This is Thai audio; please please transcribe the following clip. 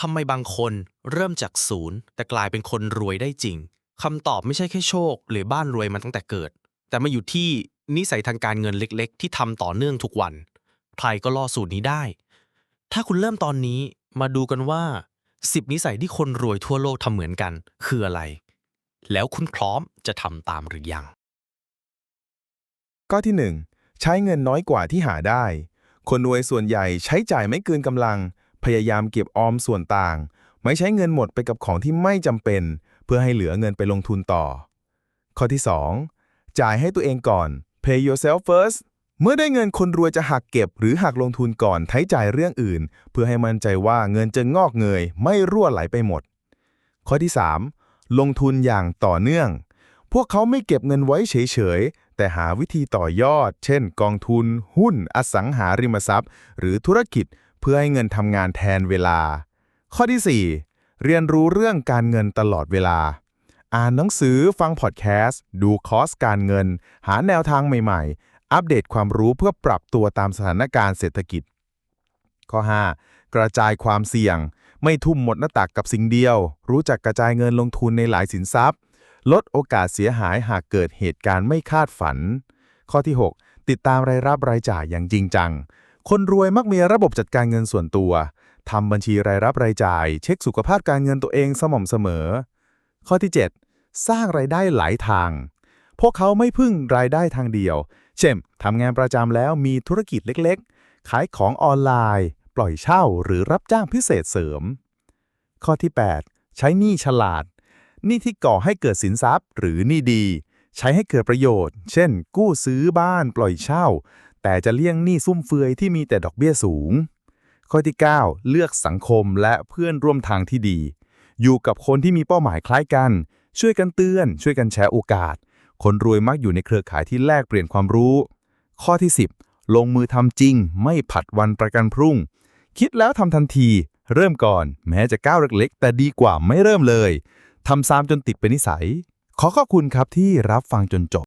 ทำไมบางคนเริ่มจากศูนย์ แต่กลายเป็นคนรวยได้จริงคำตอบไม่ใช่แค่โชค หรือบ้านรวยมาตั้งแต่เกิด แต่มาอยู่ที่นิสัยทางการเงินเล็ก ๆ ที่ทำต่อเนื่องทุกวัน ใครก็ล่อสูตรนี้ได้ ถ้าคุณเริ่มตอนนี้มาดูกันว่า 10 นิสัยที่คนรวยทั่วโลกทำเหมือนกัน คืออะไร แล้วคุณพร้อมจะทำตามหรือยัง ข้อที่ 1 ใช้เงินน้อยกว่าที่หาได้ คนรวยส่วนใหญ่ใช้จ่ายไม่เกินกำลัง พยายามเก็บออมส่วนต่าง ไม่ใช้เงินหมดไปกับของที่ไม่จำเป็น เพื่อให้เหลือเงินไปลงทุนต่อ ข้อที่ 2 จ่ายให้ตัวเองก่อน pay yourself first เมื่อได้เงินคนรวยจะหักเก็บหรือหักลงทุนก่อนใช้จ่ายเรื่องอื่น เพื่อให้มั่นใจว่าเงินจะงอกเงย ไม่รั่วไหลไปหมด ข้อที่ 3 ลงทุนอย่างต่อเนื่อง พวกเขาไม่เก็บเงินไว้เฉยๆ แต่หาวิธีต่อยอด เช่น กองทุน หุ้น อสังหาริมทรัพย์ หรือธุรกิจ เพื่อให้เงินทำงานแทนเวลา ข้อที่ 4 เรียนรู้เรื่องการเงินตลอดเวลา อ่านหนังสือฟังพอดแคสต์ ดูคอร์สการเงิน หาแนวทางใหม่ๆ อัปเดตความรู้เพื่อปรับตัวตามสถานการณ์เศรษฐกิจ ข้อ 5 กระจายความเสี่ยง ไม่ทุ่มหมดหน้าตักกับสิ่งเดียว รู้จักกระจายเงินลงทุนในหลายสินทรัพย์ ลดโอกาสเสียหายหากเกิดเหตุการณ์ไม่คาดฝัน ข้อที่ 6 ติดตามรายรับรายจ่ายอย่างจริงจัง คนรวยมักมีระบบจัดการเงินส่วนตัวทำบัญชีรายรับรายจ่าย เช็คสุขภาพการเงินตัวเองสม่ำเสมอ ข้อที่ 7 สร้างรายได้หลายทาง พวกเขาไม่พึ่งรายได้ทางเดียว เช่นทำงานประจำแล้วมีธุรกิจเล็กๆ ขายของออนไลน์ ปล่อยเช่าหรือรับจ้างพิเศษเสริม ข้อที่ 8 ใช้หนี้ฉลาดหนี้ที่ก่อให้เกิดสินทรัพย์ หรือหนี้ดี ใช้ให้เกิดประโยชน์ เช่น กู้ซื้อบ้าน ปล่อยเช่า แต่จะเลี่ยงหนี้ฟุ่มเฟือยที่มีแต่ดอกเบี้ยสูง ข้อที่ 9 เลือกสังคมและเพื่อนร่วมทางที่ดี อยู่กับคนที่มีเป้าหมายคล้ายกัน ช่วยกันเตือน ช่วยกันแชร์โอกาส คนรวยมักอยู่ในเครือข่ายที่แลกเปลี่ยนความรู้ ข้อที่ 10 ลงมือทำจริง ไม่ผัดวันประกันพรุ่ง คิดแล้วทำทันที เริ่มก่อน แม้จะก้าวเล็กๆแต่ดีกว่าไม่เริ่มเลยทำซ้ำจนติดเป็นนิสัย ขอขอบคุณครับที่รับฟังจนจบ